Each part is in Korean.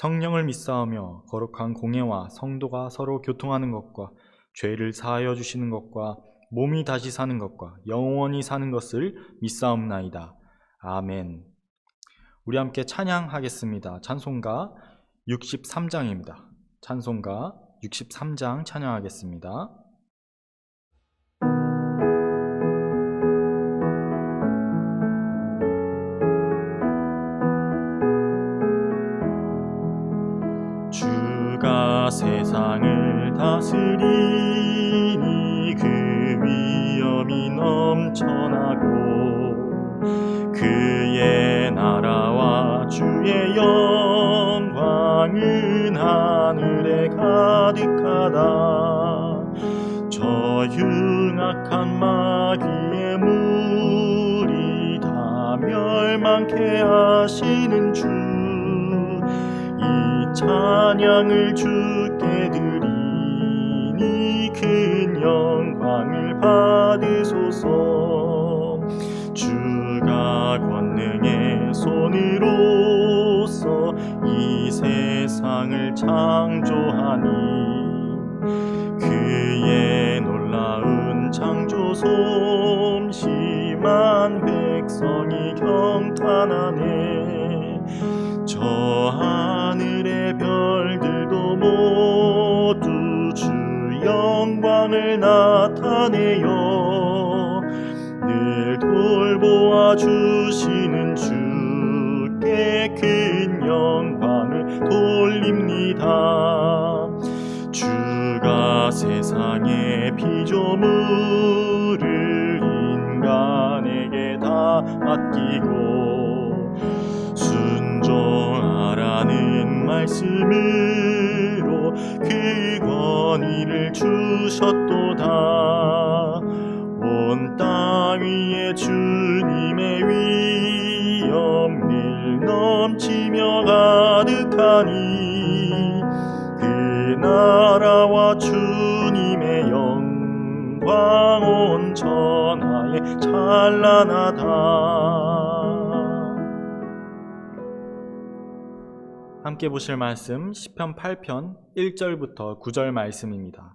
성령을 믿사오며 거룩한 공예와 성도가 서로 교통하는 것과 죄를 사하여 주시는 것과 몸이 다시 사는 것과 영원히 사는 것을 믿사옵나이다. 아멘. 우리 함께 찬양하겠습니다. 찬송가 63장입니다. 찬송가 63장 찬양하겠습니다. 세상을 다스리니 그 위엄이 넘쳐나고 그의 나라와 주의 영광은 하늘에 가득하다. 저 흉악한 마귀의 물이 다 멸망케 하시는 주이 찬양을 주께 큰 영광을 받으소서. 주가 권능의 손으로서 이 세상을 창조하니 그의 놀라운 창조 솜씨만 백성이 경탄하네. 저 하늘의 별들도 모두 주 영광을 나타내요 늘 돌보아 주시는 주께 큰 영광을 돌립니다. 주가 세상의 피조물을 인간에게 다 맡기고 순종하라는 말씀으 주셨도다 온 땅 위에 주님의 위엄 늘 넘치며 가득하니 그 나라와 주님의 영광 온 천하에 찬란하다 함께 보실 말씀 시편 8편 1절부터 9절 말씀입니다.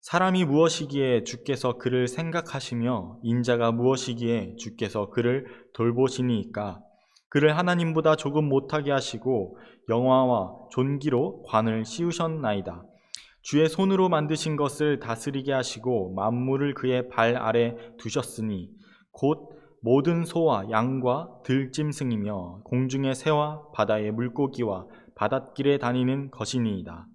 사람이 무엇이기에 주께서 그를 생각하시며 인자가 무엇이기에 주께서 그를 돌보시니까 그를 하나님보다 조금 못하게 하시고 영화와 존귀로 관을 씌우셨나이다. 주의 손으로 만드신 것을 다스리게 하시고 만물을 그의 발 아래 두셨으니 곧 모든 소와 양과 들짐승이며 공중의 새와 바다의 물고기와 바닷길에 다니는 것이니이다.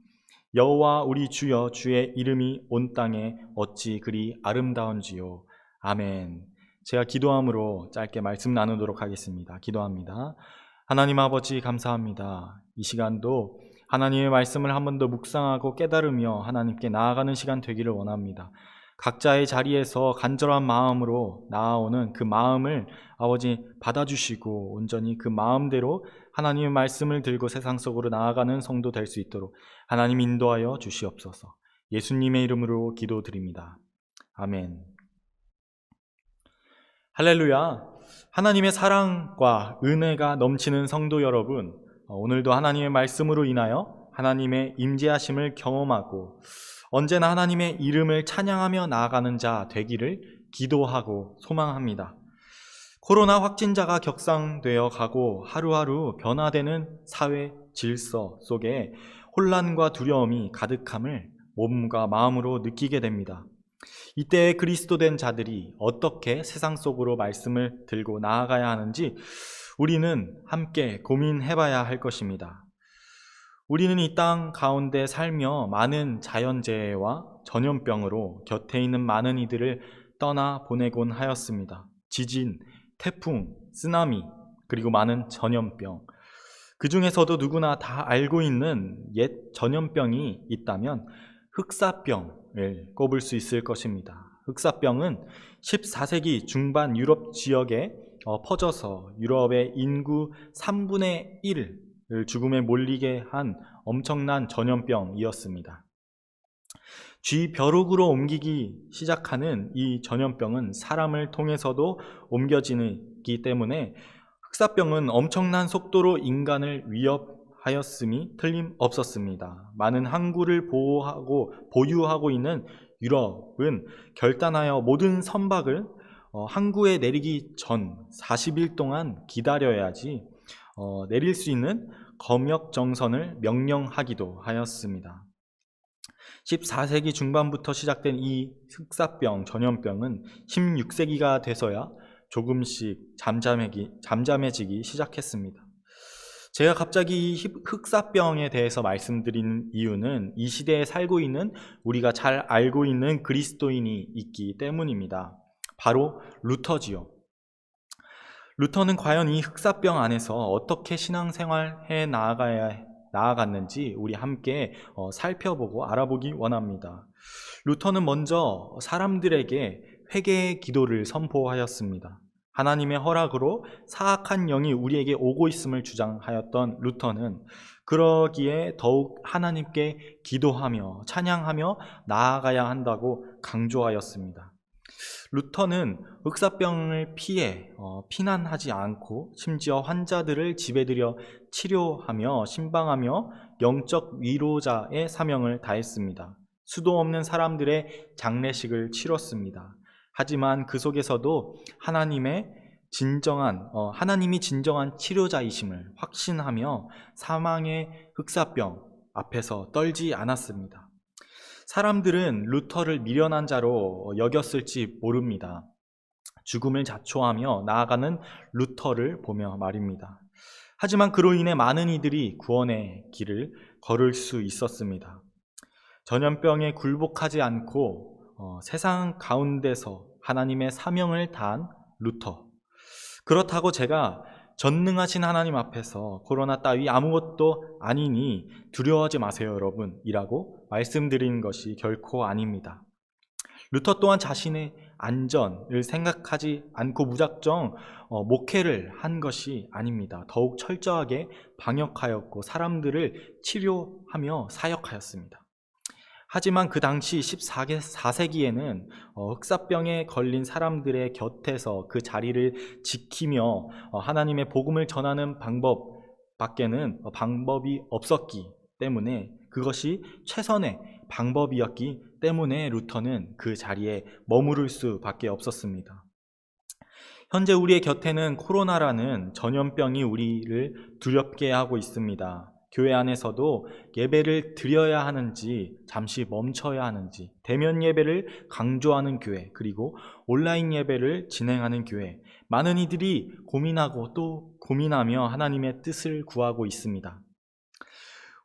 여호와 우리 주여 주의 이름이 온 땅에 어찌 그리 아름다운지요. 아멘. 제가 기도함으로 짧게 말씀 나누도록 하겠습니다. 기도합니다. 하나님 아버지 감사합니다. 이 시간도 하나님의 말씀을 한 번 더 묵상하고 깨달으며 하나님께 나아가는 시간 되기를 원합니다. 각자의 자리에서 간절한 마음으로 나아오는 그 마음을 아버지 받아주시고 온전히 그 마음대로 하나님의 말씀을 들고 세상 속으로 나아가는 성도 될 수 있도록 하나님 인도하여 주시옵소서. 예수님의 이름으로 기도드립니다. 아멘. 할렐루야. 하나님의 사랑과 은혜가 넘치는 성도 여러분, 어, 오늘도 하나님의 말씀으로 인하여 하나님의 임재하심을 경험하고 언제나 하나님의 이름을 찬양하며 나아가는 자 되기를 기도하고 소망합니다. 코로나 확진자가 격상되어 가고 하루하루 변화되는 사회 질서 속에 혼란과 두려움이 가득함을 몸과 마음으로 느끼게 됩니다. 이때 그리스도 된 자들이 어떻게 세상 속으로 말씀을 들고 나아가야 하는지 우리는 함께 고민해 봐야 할 것입니다. 우리는 이 땅 가운데 살며 많은 자연재해와 전염병으로 곁에 있는 많은 이들을 떠나 보내곤 하였습니다. 지진, 태풍, 쓰나미, 그리고 많은 전염병. 그 중에서도 누구나 다 알고 있는 옛 전염병이 있다면 흑사병을 꼽을 수 있을 것입니다. 흑사병은 14세기 중반 유럽 지역에 어, 퍼져서 유럽의 인구 3분의 1을 죽음에 몰리게 한 엄청난 전염병이었습니다. 쥐 벼룩으로 옮기기 시작하는 이 전염병은 사람을 통해서도 옮겨지기 때문에 흑사병은 엄청난 속도로 인간을 위협하였음이 틀림없었습니다. 많은 항구를 보호하고 보유하고 있는 유럽은 결단하여 모든 선박을 어, 항구에 내리기 전 40일 동안 기다려야지 어, 내릴 수 있는 검역 정선을 명령하기도 하였습니다. 14세기 중반부터 시작된 이 흑사병 전염병은 16세기가 돼서야 조금씩 잠잠해기, 잠잠해지기 시작했습니다. 제가 갑자기 이 흑사병에 대해서 말씀드린 이유는 이 시대에 살고 있는 우리가 잘 알고 있는 그리스도인이 있기 때문입니다. 바로 루터지요. 루터는 과연 이 흑사병 안에서 어떻게 신앙생활 해 나아가야 나아갔는지 우리 함께 어, 살펴보고 알아보기 원합니다. 루터는 먼저 사람들에게 회개의 기도를 선포하였습니다. 하나님의 허락으로 사악한 영이 우리에게 오고 있음을 주장하였던 루터는 그러기에 더욱 하나님께 기도하며 찬양하며 나아가야 한다고 강조하였습니다. 루터는 흑사병을 피해 어, 피난하지 않고 심지어 환자들을 집에 들여 치료하며 신방하며 영적 위로자의 사명을 다했습니다. 수도 없는 사람들의 장례식을 치렀습니다. 하지만 그 속에서도 하나님의 진정한 어, 하나님이 진정한 치료자이심을 확신하며 사망의 흑사병 앞에서 떨지 않았습니다. 사람들은 루터를 미련한 자로 여겼을지 모릅니다. 죽음을 자초하며 나아가는 루터를 보며 말입니다. 하지만 그로 인해 많은 이들이 구원의 길을 걸을 수 있었습니다. 전염병에 굴복하지 않고 어, 세상 가운데서 하나님의 사명을 다한 루터. 그렇다고 제가 전능하신 하나님 앞에서 코로나 따위 아무것도 아니니 두려워하지 마세요, 여러분. 이라고 말씀드린 것이 결코 아닙니다. 루터 또한 자신의 안전을 생각하지 않고 무작정 어, 목회를 한 것이 아닙니다. 더욱 철저하게 방역하였고 사람들을 치료하며 사역하였습니다. 하지만 그 당시 14세기에는 어, 흑사병에 걸린 사람들의 곁에서 그 자리를 지키며 어, 하나님의 복음을 전하는 방법 밖에는 어, 방법이 없었기 때문에 그것이 최선의 방법이었기 때문에 루터는 그 자리에 머무를 수밖에 없었습니다. 현재 우리의 곁에는 코로나라는 전염병이 우리를 두렵게 하고 있습니다. 교회 안에서도 예배를 드려야 하는지 잠시 멈춰야 하는지 대면 예배를 강조하는 교회 그리고 온라인 예배를 진행하는 교회 많은 이들이 고민하고 또 고민하며 하나님의 뜻을 구하고 있습니다.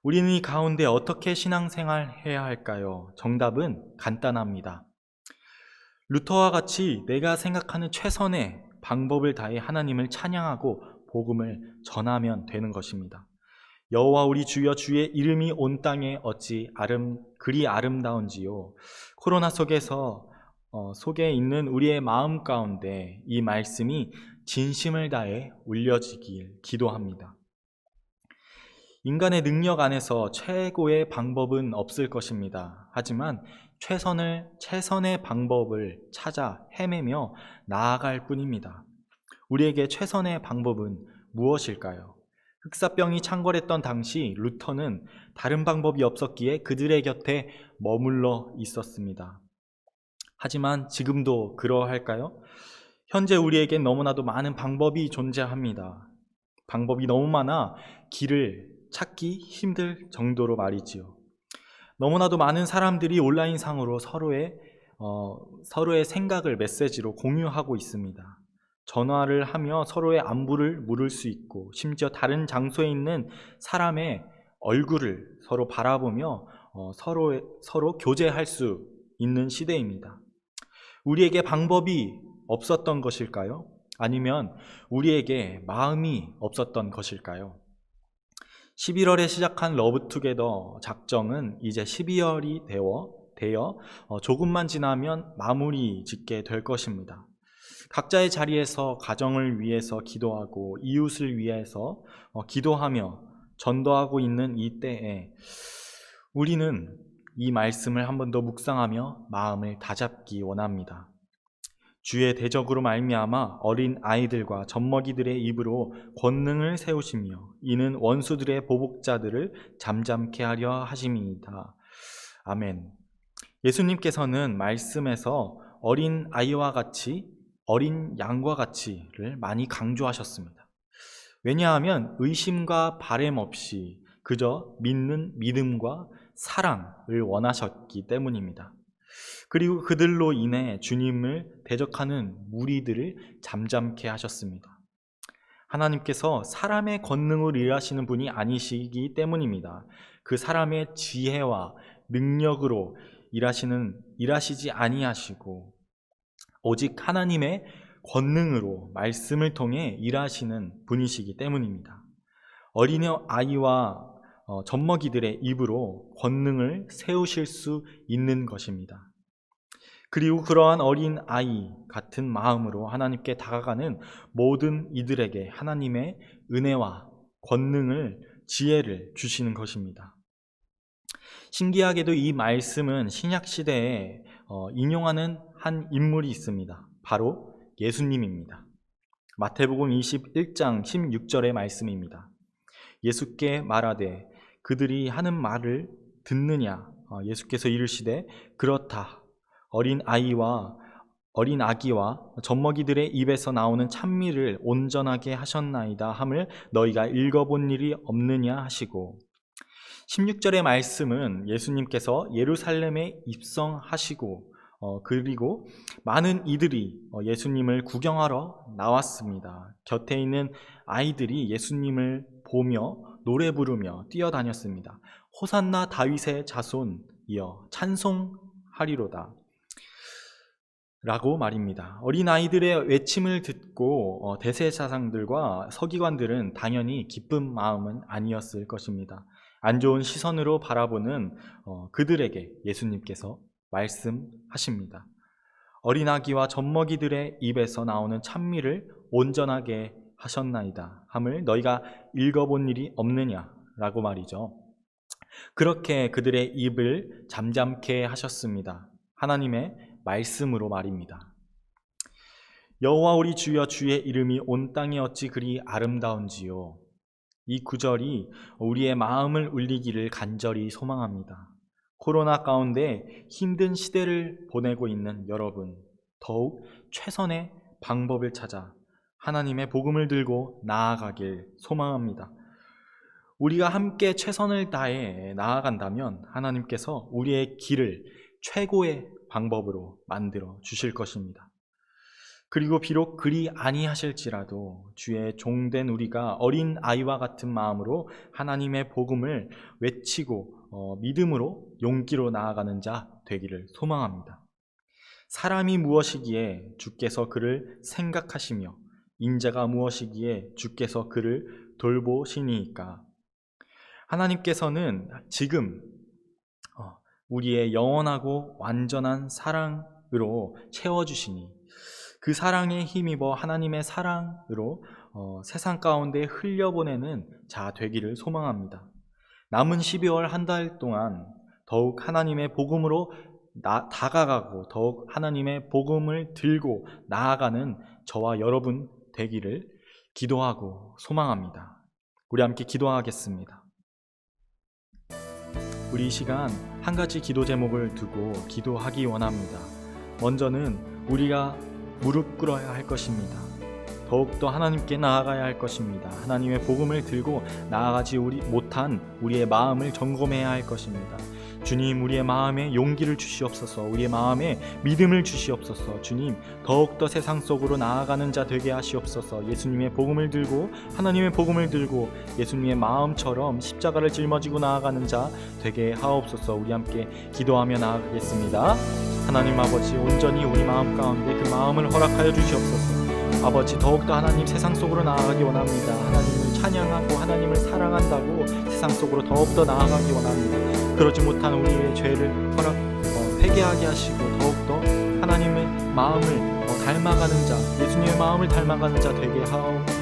우리는 이 가운데 어떻게 신앙생활 해야 할까요? 정답은 간단합니다. 루터와 같이 내가 생각하는 최선의 방법을 다해 하나님을 찬양하고 복음을 전하면 되는 것입니다. 여호와 우리 주여 주의 이름이 온 땅에 어찌 아름 그리 아름다운지요. 코로나 속에서 어, 속에 있는 우리의 마음 가운데 이 말씀이 진심을 다해 울려지길 기도합니다. 인간의 능력 안에서 최고의 방법은 없을 것입니다. 하지만 최선을 최선의 방법을 찾아 헤매며 나아갈 뿐입니다. 우리에게 최선의 방법은 무엇일까요? 흑사병이 창궐했던 당시 루터는 다른 방법이 없었기에 그들의 곁에 머물러 있었습니다. 하지만 지금도 그러할까요? 현재 우리에겐 너무나도 많은 방법이 존재합니다. 방법이 너무 많아 길을 찾기 힘들 정도로 말이지요. 너무나도 많은 사람들이 온라인상으로 서로의 어, 서로의 생각을 메시지로 공유하고 있습니다. 전화를 하며 서로의 안부를 물을 수 있고 심지어 다른 장소에 있는 사람의 얼굴을 서로 바라보며 어, 서로 서로 교제할 수 있는 시대입니다. 우리에게 방법이 없었던 것일까요? 아니면 우리에게 마음이 없었던 것일까요? 11월에 시작한 러브투게더 작정은 이제 12월이 되어, 되어 어, 조금만 지나면 마무리 짓게 될 것입니다. 각자의 자리에서 가정을 위해서 기도하고 이웃을 위해서 어, 기도하며 전도하고 있는 이 때에 우리는 이 말씀을 한 번 더 묵상하며 마음을 다잡기 원합니다. 주의 대적으로 말미암아 어린 아이들과 젖먹이들의 입으로 권능을 세우시며 이는 원수들의 보복자들을 잠잠케 하려 하심이니이다. 아멘. 예수님께서는 말씀에서 어린 아이와 같이 어린 양과 같이를 많이 강조하셨습니다. 왜냐하면 의심과 바램 없이 그저 믿는 믿음과 사랑을 원하셨기 때문입니다. 그리고 그들로 인해 주님을 대적하는 무리들을 잠잠케 하셨습니다. 하나님께서 사람의 권능을 일하시는 분이 아니시기 때문입니다. 그 사람의 지혜와 능력으로 일하시는 일하시지 아니하시고 오직 하나님의 권능으로 말씀을 통해 일하시는 분이시기 때문입니다. 어린이 아이와 어, 젖먹이들의 입으로 권능을 세우실 수 있는 것입니다. 그리고 그러한 어린 아이 같은 마음으로 하나님께 다가가는 모든 이들에게 하나님의 은혜와 권능을 지혜를 주시는 것입니다. 신기하게도 이 말씀은 신약 시대에 어, 인용하는 한 인물이 있습니다. 바로 예수님입니다. 마태복음 21장 16절의 말씀입니다. 예수께 말하되 그들이 하는 말을 듣느냐 어, 예수께서 이르시되 그렇다 어린 아이와 어린 아기와 젖먹이들의 입에서 나오는 찬미를 온전하게 하셨나이다 함을 너희가 읽어본 일이 없느냐 하시고 16절의 말씀은 예수님께서 예루살렘에 입성하시고 어, 그리고 많은 이들이 어, 예수님을 구경하러 나왔습니다. 곁에 있는 아이들이 예수님을 보며 노래 부르며 뛰어다녔습니다. 호산나 다윗의 자손이여 찬송하리로다. 라고 말입니다. 어린 아이들의 외침을 듣고 어, 대세사상들과 서기관들은 당연히 기쁜 마음은 아니었을 것입니다. 안 좋은 시선으로 바라보는 어, 그들에게 예수님께서 말씀하십니다. 어린아기와 젖먹이들의 입에서 나오는 찬미를 온전하게 하셨나이다. 함을 너희가 읽어본 일이 없느냐라고 말이죠. 그렇게 그들의 입을 잠잠케 하셨습니다. 하나님의 말씀으로 말입니다. 여호와 우리 주여 주의 이름이 온 땅에 어찌 그리 아름다운지요. 이 구절이 우리의 마음을 울리기를 간절히 소망합니다. 코로나 가운데 힘든 시대를 보내고 있는 여러분, 더욱 최선의 방법을 찾아 하나님의 복음을 들고 나아가길 소망합니다. 우리가 함께 최선을 다해 나아간다면 하나님께서 우리의 길을 최고의 방법으로 만들어 주실 것입니다. 그리고 비록 그리 아니하실지라도 주의 종된 우리가 어린 아이와 같은 마음으로 하나님의 복음을 외치고 어, 믿음으로 용기로 나아가는 자 되기를 소망합니다. 사람이 무엇이기에 주께서 그를 생각하시며 인자가 무엇이기에 주께서 그를 돌보시니까 하나님께서는 지금 어, 우리의 영원하고 완전한 사랑으로 채워주시니 그 사랑에 힘입어 하나님의 사랑으로 어, 세상 가운데 흘려보내는 자 되기를 소망합니다. 남은 12월 한 달 동안 더욱 하나님의 복음으로 나, 다가가고 더욱 하나님의 복음을 들고 나아가는 저와 여러분 되기를 기도하고 소망합니다. 우리 함께 기도하겠습니다. 우리 이 시간 한 가지 기도 제목을 두고 기도하기 원합니다. 먼저는 우리가 무릎 꿇어야 할 것입니다. 더욱더 하나님께 나아가야 할 것입니다. 하나님의 복음을 들고 나아가지 우리 못한 우리의 마음을 점검해야 할 것입니다. 주님 우리의 마음에 용기를 주시옵소서. 우리의 마음에 믿음을 주시옵소서. 주님 더욱더 세상 속으로 나아가는 자 되게 하시옵소서. 예수님의 복음을 들고 하나님의 복음을 들고 예수님의 마음처럼 십자가를 짊어지고 나아가는 자 되게 하옵소서. 우리 함께 기도하며 나아가겠습니다. 하나님 아버지 온전히 우리 마음 가운데 그 마음을 허락하여 주시옵소서 아버지 더욱더 하나님 세상 속으로 나아가기 원합니다. 하나님을 찬양하고 하나님을 사랑한다고 세상 속으로 더욱더 나아가기 원합니다. 그러지 못한 우리의 죄를 허락 어, 회개하게 하시고 더욱더 하나님의 마음을 어, 닮아가는 자 예수님의 마음을 닮아가는 자 되게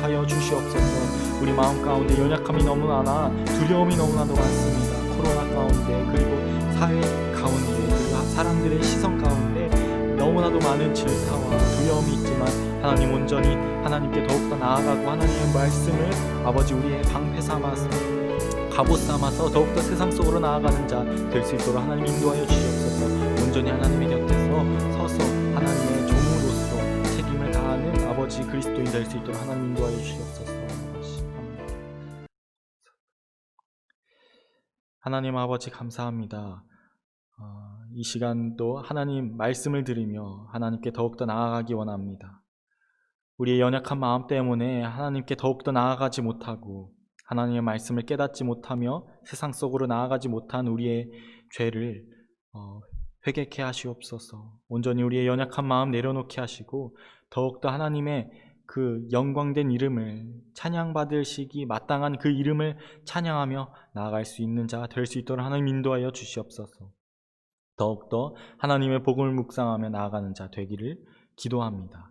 하여, 주시옵소서. 우리 마음 가운데 연약함이 너무 많아 두려움이 너무나도 많습니다. 코로나 가운데 그리고 사회 가운데 그리고 사람들의 시선 가운데 너무나도 많은 질타와 두려움이 있지만 하나님 온전히 하나님께 더욱더 나아가고 하나님의 말씀을 아버지 우리의 방패 삼아서 갑옷 삼아서 더욱더 세상 속으로 나아가는 자 될 수 있도록 하나님 인도하여 주시옵소서. 온전히 하나님의 곁에서 서서 하나님의 종으로서 책임을 다하는 아버지 그리스도인 될 수 있도록 하나님 인도하여 주시옵소서. 하나님 아버지 감사합니다. 어, 이 시간도 하나님 말씀을 들으며 하나님께 더욱더 나아가기 원합니다 우리의 연약한 마음 때문에 하나님께 더욱더 나아가지 못하고 하나님의 말씀을 깨닫지 못하며 세상 속으로 나아가지 못한 우리의 죄를 어, 회개케 하시옵소서. 온전히 우리의 연약한 마음 내려놓게 하시고 더욱더 하나님의 그 영광된 이름을 찬양받을 시기 마땅한 그 이름을 찬양하며 나아갈 수 있는 자가 될 수 있도록 하나님 인도하여 주시옵소서. 더욱더 하나님의 복음을 묵상하며 나아가는 자 되기를 기도합니다.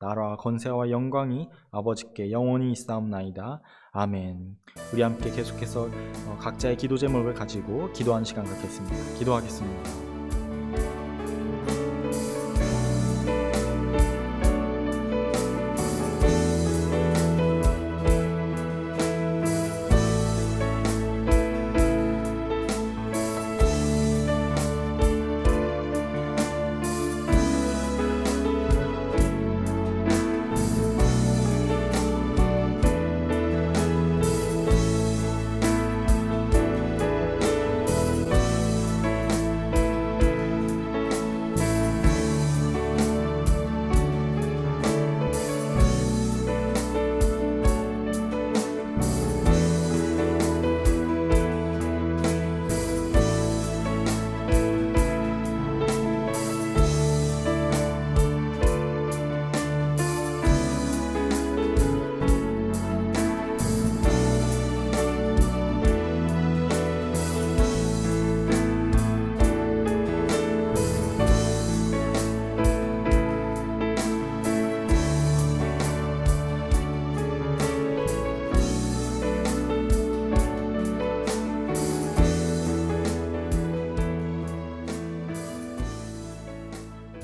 나라와 건세와 영광이 아버지께 영원히 있사옵나이다. 아멘. 우리 함께 계속해서 어, 각자의 기도 제목을 가지고 기도하는 시간 갖겠습니다. 기도하겠습니다.